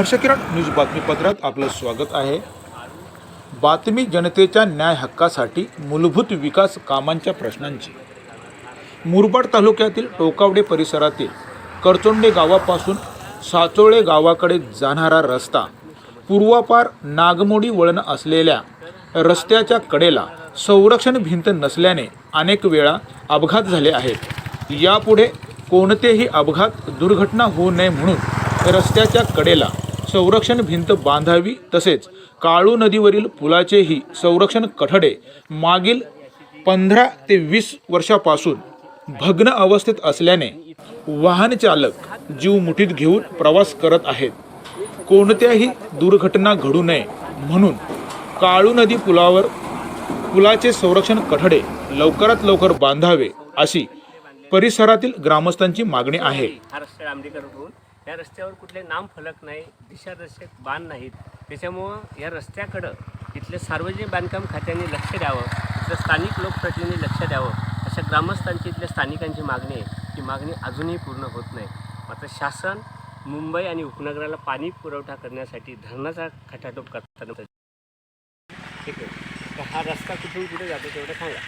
हर्षकिरण news बातमीपत्रात आपलं स्वागत आहे. बातमी जनतेच्या न्याय हक्कासाठी मूलभूत विकास कामांच्या प्रश्नांची. मुरबाड तालुक्यातील टोकावडे परिसरातील करचोंडे गावापासून साचोळे गावाकडे जाणारा रस्ता पूर्वापार नागमोडी वळण असलेल्या रस्त्याच्या कडेला संरक्षण भिंत नसल्याने अनेक वेळा अपघात झाले आहेत. यापुढे कोणतेही अपघात दुर्घटना होऊ नये म्हणून रस्त्याच्या कडेला संरक्षण भिंत बांधावी तसेच काळू नदीवरील पुलाचेही संरक्षण कठडे मागील पंधरा ते वीस वर्षापासून भग्न अवस्थेत असल्याने वाहन चालक जीव मुठीत घेऊन प्रवास करत आहेत. कोणत्याही दुर्घटना घडू नये म्हणून काळू नदी पुलावर पुलाचे संरक्षण कठडे लवकरात लवकर बांधावे अशी परिसरातील ग्रामस्थांची मागणी आहे. या रस्त्यावर कुठले नाम फलक नाही दिशादर्शक बाण नाहीत. त्याच्यामुळं या रस्त्याकडं इथले सार्वजनिक बांधकाम खात्याने लक्ष द्यावं इथलं स्थानिक लोकप्रतिनिधी लक्ष द्यावं अशा ग्रामस्थांची इथल्या स्थानिकांची मागणी आहे. ती मागणी अजूनही पूर्ण होत नाही. मात्र शासन मुंबई आणि उपनगराला पाणी पुरवठा करण्यासाठी धरणाचा खटाटोप करताना ठीक आहे. तर हा रस्ता कुठून कुठे जातो तेवढं सांगा.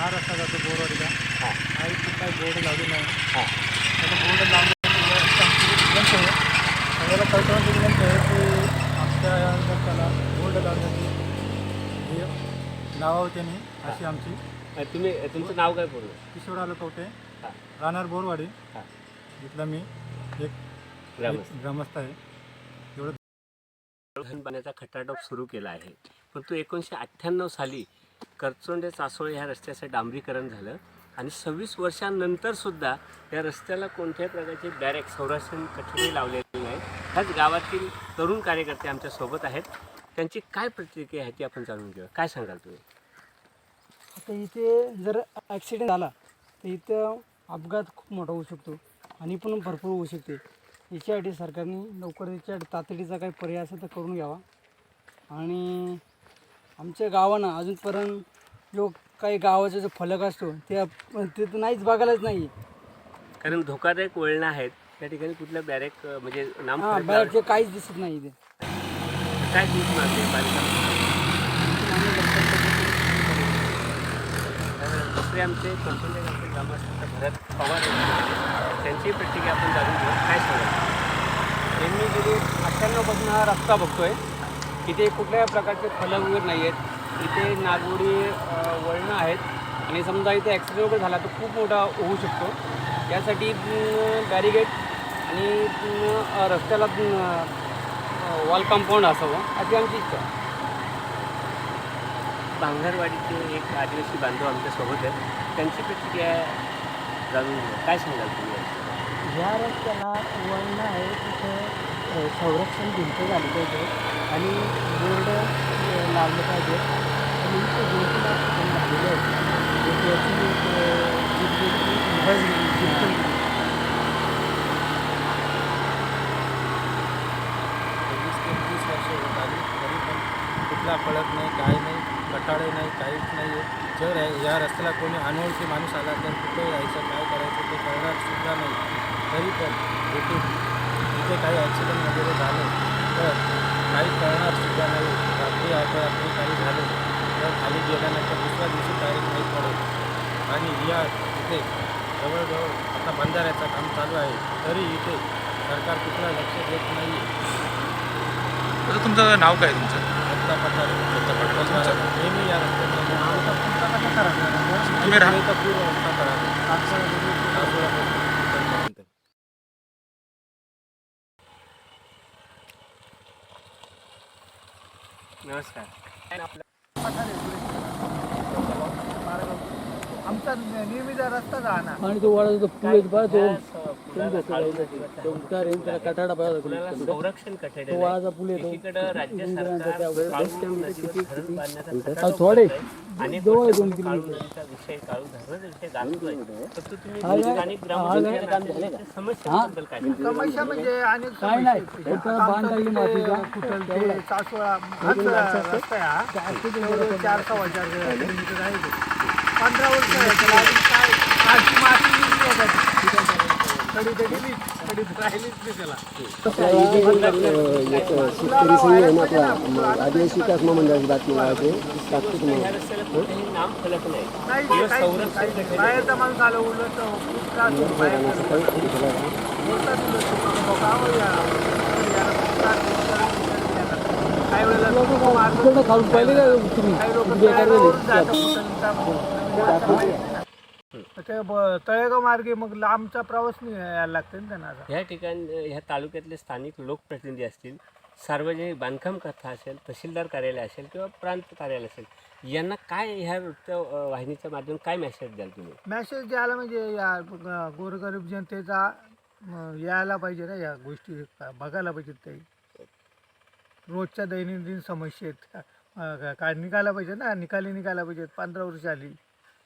हा रस्ता जातो बोरवाडीला हां. हा इथे काही बोर्ड लावले नाही. हां. बोर्ड लावण्याची विनंती आहे सगळ्याला विनंती आहे की आमच्या या रस्त्याला बोर्ड लावण्याची हे लावावं त्यांनी अशी आमची. अ, तुम्ही तुमचं नाव काय पूर्ण किशोर आलो कवटे हां. राहणार बोरवाडी. हां. इथला मी एक ग्रामस्थ. एक ग्रामस्थ आहे. धन पाण्याचा खटाटोप सुरू केला आहे. परंतु एकोणीसशे अठ्ठ्याण्णव साली करचोंडे चासोळे ह्या रस्त्याचं डांबरीकरण झालं. आणि सव्वीस वर्षांनंतर सुद्धा या रस्त्याला कोणत्याही प्रकारचे बॅरेक संरक्षण कठीणी लावलेले नाही. ह्याच गावातील तरुण कार्यकर्ते आमच्यासोबत आहेत. त्यांची काय प्रतिक्रिया आहे ती आपण जाणून घेऊ काय सांगाल तुम्ही? आता इथे जर ॲक्सिडेंट झाला तर इथं अपघात खूप मोठा होऊ शकतो आणि पण भरपूर होऊ शकते. याच्यासाठी सरकारने लवकर याच्या तातडीचा काही पर्याय असेल तर करून घ्यावा. आणि आमच्या गावानं अजूनपर्यंत जो काही गावाचा जो फलक असतो ते आप- ते तर नाहीच बघायलाच नाही. कारण धोकादायक वळणं आहेत. त्या ठिकाणी कुठलं बॅरेक अ, म्हणजे नाम हां बाहेरचे काहीच दिसत नाही इथे. काय दुसरे आमचे कंपनी आमचे ग्रामस्थ भरत पवार आहेत. त्यांची प्रतिक्रिया आपण जाणून घेऊ. काय सांगाल? मी गेली अठ्ठ्याण्णवपासून हा रस्ता बघतोय. इथे कुठल्याही प्रकारचे फलक वगैरे नाही आहेत इथे नागोडी वळणं आहेत. आणि समजा इथे ॲक्सिडेंट वगैरे झाला तर खूप मोठा होऊ शकतो. यासाठी बॅरिगेट आणि रस्त्याला वॉल कंपाऊंड असावं अशी आमची इच्छा आहे. भांगरवाडीचे एक आदिवासी बांधव आमच्यासोबत आहेत. त्यांची प्रतिक्रिया जाणून घेऊ काय सांगाल तुम्ही? ह्या रस्त्याला वळणं आहे. तिथं संरक्षण भिंत झाली पाहिजे. आणि बोर्ड लावलं पाहिजे. आणि दोन तीन आहेत त्याची गेली, वीस ते तीस वर्ष होत आली तरी पण कुठला फळक नाही काही नाही कटाळे नाही काहीच नाही. आहे जर या- या रस्त्याला कोणी अनोळखी माणूस आला तर कुठे यायचं काय करायचं ते कळणार सुद्धा नाही. तरी पण इथे इथे काही ॲक्सिडेंट वगैरे झाले तर काही कळणार सुद्धा नाही. रात्री काही झालं तर खाली गेल्यानंतर दुसऱ्या दिवशी तारीख नाही पडत आणि या इथे जवळजवळ आता बंधाऱ्याचं काम चालू आहे. तरी इथे सरकार कुठला लक्ष देत नाही आता तुमचं नाव काय तुमचं? दत्ता पठारे. दत्ता पठारे. नेहमी या रस्त्याने तुम्ही राहा. इथं पूर्ण रस्ता करा नमस्कार. आमचा नेहमीचा रस्ता राहणार आणि तो वाढा पूल आहे बघा तो संरक्षण कठडे राज्य सरकार थोडे. अनेक विषय काळू विषय गाजतोय. फक्त तुम्ही ग्रामपंचायत समस्यांबद्दल काय? समस्या म्हणजे अनेक काय नाही. चार सव्वा चार. पंधरा वर्ष आहे त्याला अजून काय आजची माती निघली आहे त्याची. तरी ते गेली शेतकरी संघ आहे ना आपला आदिवासी विकास महामंडळाची बातमी लावायचे तात्पुरती खाऊन पाहिले का तुम्ही ते ब- तळेगाव मार्गे मग लांबचा प्रवास नाही यायला लागते ना त्यांना आता. ह्या ठिकाणी ह्या तालुक्यातले स्थानिक लोकप्रतिनिधी असतील सार्वजनिक बांधकाम कथा असेल तहसीलदार कार्यालय असेल किंवा प्रांत कार्यालय असेल यांना काय ह्या वृत्त अ, वाहिनीच्या माध्यमातून काय मेसेज द्याल तुम्ही? मॅसेज द्यायला म्हणजे या ग- गोरगरीब जनतेचा यायला पाहिजे ना या गोष्टी बघायला पाहिजेत काही रोजच्या दैनंदिन समस्येत अं, काय निघायला पाहिजे ना निकाली निघायला पाहिजेत पंधरा वर्ष आली.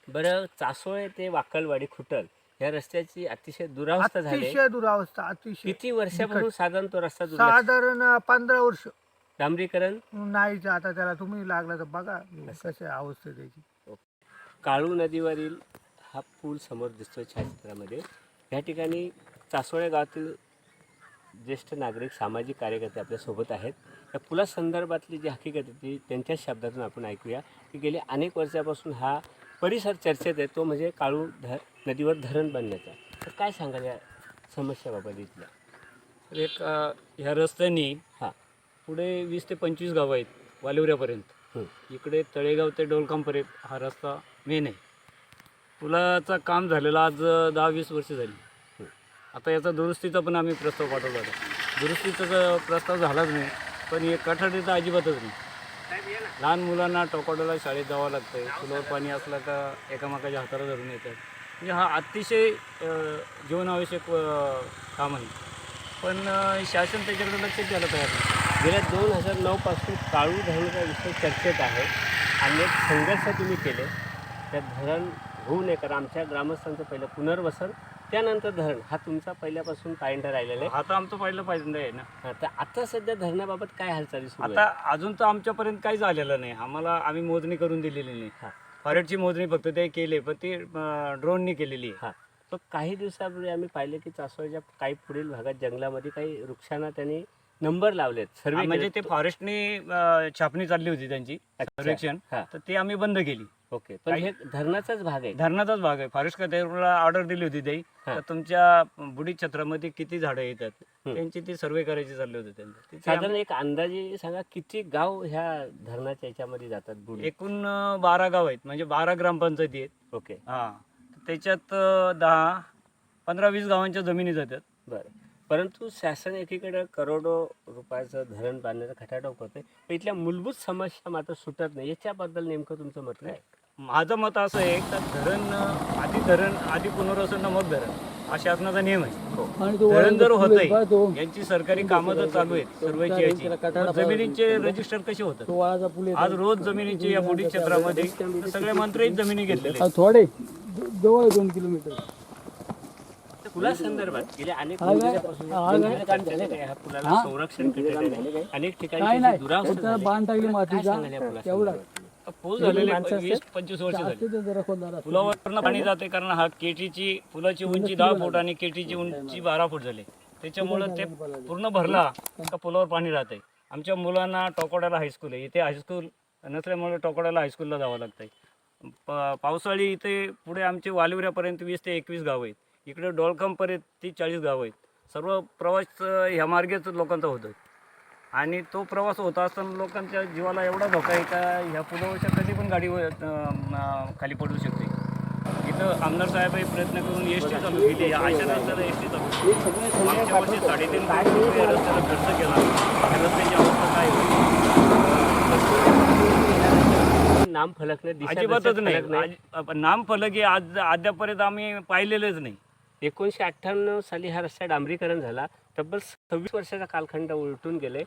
बरं चासोळे ते वाकलवाडी खुटल या रस्त्याची अतिशय दुरावस्था झाली. अतिशय दुरावस्था अतिशय किती वर्षापासून साधारण तो रस्ता साधारण पंधरा वर्ष. डांबरीकरण? नाहीच आता त्याला तुम्ही लागला तर बघा कशी अवस्था त्याची. काळू नदीवरील हा पूल समोर दिसतोय छायाचित्रामध्ये या ठिकाणी चासोळे गावातील ज्येष्ठ नागरिक सामाजिक कार्यकर्ते आपल्यासोबत आहेत. या पुलासंदर्भातली जी हकीकत आहे ती त्यांच्याच शब्दातून आपण ऐकूया. की गेले अनेक वर्षापासून हा परिसर चर्चेत आहे तो म्हणजे काळू ध नदीवर धरण बांधण्याचा. तर काय सांगाल या समस्याबाबत इथल्या? तर एक अ, ह्या रस्त्याने हां. पुढे वीस ते पंचवीस गावं आहेत वालिवऱ्यापर्यंत. हं. इकडे तळेगाव ते डोलकामपर्यंत हा रस्ता मेन आहे. पुलाचं काम झालेलं आज दहा वीस वर्ष झाली. हं. आता याचा दुरुस्तीचा पण आम्ही प्रस्ताव पाठवला होता दुरुस्तीचा तर प्रस्ताव झालाच नाही पण हे कठाडीचा अजिबातच नाही. लहान मुलांना टोकाडोला शाळेत जावं लागतं फुलावर पाणी असलं का एकामेकाच्या हाताला धरून येतात. म्हणजे हा अतिशय जीवनावश्यक काम आहे. पण शासन त्याच्याकडे लक्ष द्यायला तयार नाही. गेल्या दोन हजार नऊपासून काळू धरणाचा विषय चर्चेत आहे. अनेक संघर्ष तुम्ही केले. त्या धरण होऊ नये कारण आमच्या ग्रामस्थांचं पहिलं पुनर्वसन त्यानंतर धरण हा तुमचा पहिल्यापासून पायंडा राहिलेला आहे. आता आमचं पहिलं पाहिजे आहे ना. हा, तर आता सध्या धरणाबाबत काय हालचाली सुरू आता अजून तर आमच्यापर्यंत काही झालेलं नाही. आम्हाला आम्ही मोजणी करून दिलेली नाही. हा. फॉरेटची मोजणी फक्त ते केले पण ती ड्रोननी केलेली आहे. हा. तर काही दिवसापूर्वी आम्ही पाहिले की चासोळच्या काही पुढील भागात जंगलामध्ये काही वृक्षांना त्यांनी नंबर लावलेत. सर्वे म्हणजे ते फॉरेस्टनी छापणी चालली होती त्यांची सर्वेक्षण. तर ते आम्ही बंद केली. ओके. पण हे धरणाचाच भाग आहे. धरणाचाच भाग आहे. फॉरेस्ट खात्याला ऑर्डर दिली होती हा. तर तुमच्या बुडी छत्रामध्ये किती झाडं येतात. त्यांची ती सर्वे करायची चालली होती त्यांचं ते- ते साधारण एक अंदाजे सांगा किती गाव ह्या धरणाच्या याच्यामध्ये जातात बुडी? एकूण बारा गाव आहेत. म्हणजे बारा ग्रामपंचायती आहेत. ओके. हा. त्याच्यात दहा पंधरा वीस गावांच्या जमिनी जातात. बरं. परंतु शासन एकीकडे करोडो रुपयाचं धरण बांधण्याचा खटाटोप करतोय. पण इथल्या मूलभूत समस्या मात्र सुटत नाही. याच्याबद्दल नेमकं तुमचं मत काय? माझं मत असं आहे का धरण आधी धरण आधी पुनर्वसन न मग धरण. हा शासनाचा नियम आहे. धरण जर होत आहे यांची सरकारी कामं जर चालू आहेत सर्वेची याची जमिनीचे रजिस्टर कसे होतात? आज रोज जमिनीचे या बुडी क्षेत्रामध्ये सगळे मंत्रीच जमिनी घेतलेले आहेत. थोडे. जवळ दोन किलोमीटर. पुलासंदर्भात गेल्या अनेक वर्षापासून चर्चेत आहे. ह्या पुलाला संरक्षण केलेलं आहे. अनेक ठिकाणी त्याची दुरावस्था झाली. बांध टाकली काय मातीचा सांगाल या पुलासंदर्भात? पूल झालेले वीस पंचवीस वर्ष झाली. जरा पुलावरनं पाणी जाते कारण हा केटीची पुलाची उंची दहा फूट आणि केटीची उंची बारा फूट झाली. त्याच्यामुळं ते पूर्ण भरला का पुलावर पाणी राहते आमच्या मुलांना टोकोड्याला हायस्कूल आहे. इथे हायस्कूल नसल्यामुळे टोकोड्याला हायस्कूलला जावं लागतंय. प- पावसाळी इथे पुढे आमचे वालिवऱ्यापर्यंत वीस ते एकवीस गावं आहेत. इकडे डोळकमपर्यंत तीस चाळीस गावं आहेत. सर्व प्रवास ह्या मार्गेच लोकांचा होतो आणि तो प्रवास होत असताना लोकांच्या जीवाला एवढा धोका आहे का ह्या पुलावरच्या कधी पण गाडी खाली पडू शकते. इथं आमदार साहेबही प्रयत्न करून एस टी चालू केली. अशा रस्त्याला एस टी चालू. मागच्या वर्षी साडेतीन कोटी रुपये रस्त्याला खर्च केला. रस्त्याची अवस्था काय नाम फलक नाही अजिबातच नाही. नाम फलक हे आज अद्यापर्यंत आम्ही पाहिलेलेच नाही. एकोणीसशे अठ्ठ्याण्णव साली हा रस्ता डांबरीकरण झाला. तब्बल सव्वीस वर्षाचा कालखंड उलटून गेले.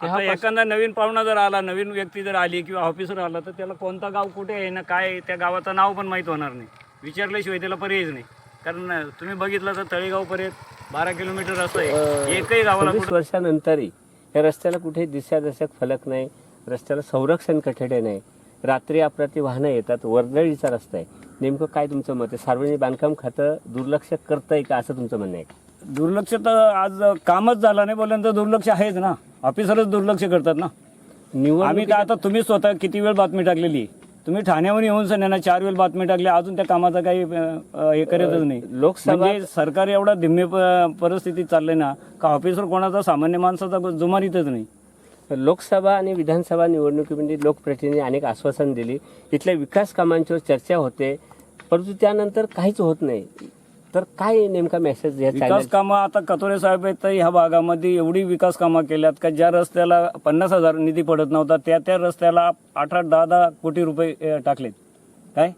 आता एखादा नवीन पाहुणा जर आला नवीन व्यक्ती जर आली किंवा ऑफिसर आला तर त्याला कोणता गाव कुठे आहे ना काय त्या गावाचं नाव पण माहीत होणार नाही. विचारल्याशिवाय त्याला पर्यायच नाही. कारण तुम्ही बघितलं तर तळेगावपर्यंत बारा किलोमीटर असं आहे. एकही गावाला वर्षानंतरही या रस्त्याला कुठे दिशादर्शक फलक नाही. रस्त्याला संरक्षण कठडे नाही रात्री अपरात्री वाहनं येतात वर्दळीचा रस्ता आहे. नेमकं काय तुमचं मत आहे? सार्वजनिक बांधकाम खातं दुर्लक्ष करतंय का असं तुमचं म्हणणं आहे? दुर्लक्ष तर आज कामच झालं नाही बोलल्यानंतर दुर्लक्ष आहेच ना. ऑफिसरच दुर्लक्ष करतात ना. निवड आम्ही तर आता तुम्ही स्वतः किती वेळ बातमी टाकलेली. तुम्ही ठाण्यावर येऊन सर चार वेळ बातमी टाकली अजून त्या कामाचा काही अं, अं, हे करतच नाही. लोकसभा- म्हणजे सरकार एवढा धिम्य प- परिस्थितीत चाललंय ना का ऑफिसर कोणाचा सामान्य माणसाचा जुमारीतच नाही. लोकसभा आणि विधानसभा निवडणुकीमध्ये लोकप्रतिनिधी अनेक आश्वासन दिली. इथल्या विकास कामांच्यावर चर्चा होते परंतु त्यानंतर काहीच होत नाही. तर काय नेमका मेसेज विकास कामं आता कतोरे साहेब आहेत तर ह्या भागामध्ये एवढी विकास कामं केल्यात का ज्या रस्त्याला पन्नास हजार निधी पडत नव्हता त्या त्या रस्त्याला आठ आठ दहा दहा कोटी रुपये टाकलेत. काय?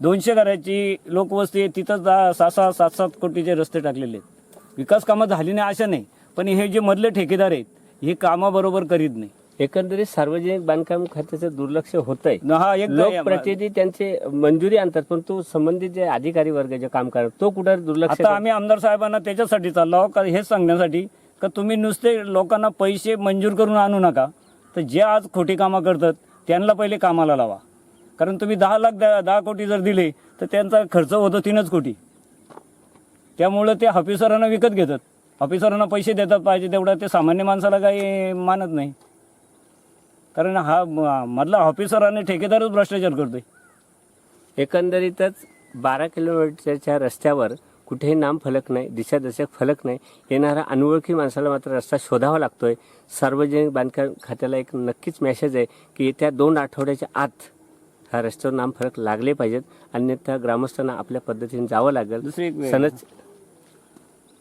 दोनशे घराची लोकवस्ती आहे तिथं दहा सहा सहा सात सात कोटीचे रस्ते टाकलेले आहेत. विकास कामं झाली नाही अशा नाही पण हे जे मधले ठेकेदार आहेत हे कामं बरोबर करीत नाही. एकंदरीत सार्वजनिक बांधकाम खात्याचं दुर्लक्ष होत आहे हा एक लोकप्रतिनिधी त्यांचे मंजुरी आणतात पण तो संबंधित जे अधिकारी वर्ग जे काम करतात तो कुठं दुर्लक्ष आता? आम्ही आमदार साहेबांना त्याच्यासाठी चाललो आहोत का हेच सांगण्यासाठी का तुम्ही नुसते लोकांना पैसे मंजूर करून आणू नका तर जे आज खोटी कामं करतात त्यांना पहिले कामाला लावा. कारण तुम्ही दहा लाख दहा दहा कोटी जर दिले तर त्यांचा खर्च होतो तीनच कोटी. त्यामुळं ते ऑफिसरांना विकत घेतात. ऑफिसरांना पैसे देतात पाहिजे तेवढा ते सामान्य माणसाला काही मानत नाही. कारण हा मधला ऑफिसर आणि ठेकेदारच भ्रष्टाचार करतोय. एकंदरीतच बारा किलोमीटरच्या रस्त्यावर कुठेही नाम फलक नाही दिशादर्शक फलक नाही. येणाऱ्या अनोळखी माणसाला मात्र रस्ता शोधावा लागतोय. सार्वजनिक बांधकाम खात्याला एक नक्कीच मेसेज आहे की येत्या दोन आठवड्याच्या आत ह्या रस्त्यावर नाम फलक लागले पाहिजेत. अन्यथा ग्रामस्थांना आपल्या पद्धतीने जावं लागेल. दुसरी सनच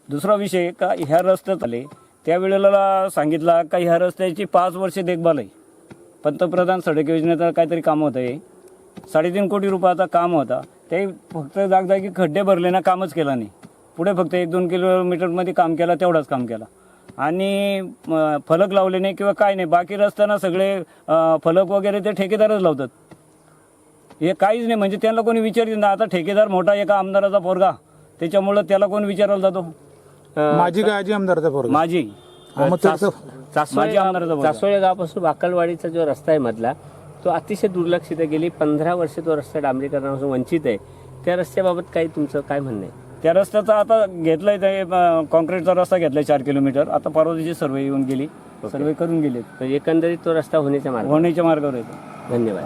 दुसरा विषय का ह्या रस्त्यात आले त्यावेळेला सांगितला का ह्या रस्त्याची पाच वर्षे देखभाल आहे. पंतप्रधान सडक योजनेचं काहीतरी काम होतं आहे साडेतीन कोटी रुपयाचा काम होता. ते फक्त जागजागी खड्डे भरले ना कामच केलं नाही. पुढे फक्त एक दोन किलोमीटरमध्ये काम केलं तेवढाच काम केलं. आणि फलक लावले नाही किंवा काय नाही बाकी रस्त्यांना सगळे फलक वगैरे ते ठेकेदारच लावतात. हे काहीच नाही म्हणजे त्यांना कोणी विचारित ना आता ठेकेदार मोठा एका आमदाराचा पोरगा? त्याच्यामुळं त्याला कोण विचारायला जातो? माझी काय आजी आमदारचा पोरगा? माझी मग त्याचं- चासोळे माझी आमदाराचा गाव- मुलगा. चासोळे गावापासून वाकलवाडीचा जो रस्ता आहे मधला तो अतिशय दुर्लक्षित आहे. गेली पंधरा वर्षे तो रस्ता डांबरीकरणापासून वंचित आहे. त्या रस्त्याबाबत काही तुमचं काय म्हणणं आहे? त्या रस्त्याचा आता घेतलाय ते अं, कॉन्क्रीटचा रस्ता घेतलाय चार किलोमीटर. आता परवा दिवशी सर्वे येऊन गेली. सर्वे करून गेले तर एकंदरीत तो रस्ता होण्याच्या मार्ग होण्याच्या मार्गावर येतो धन्यवाद.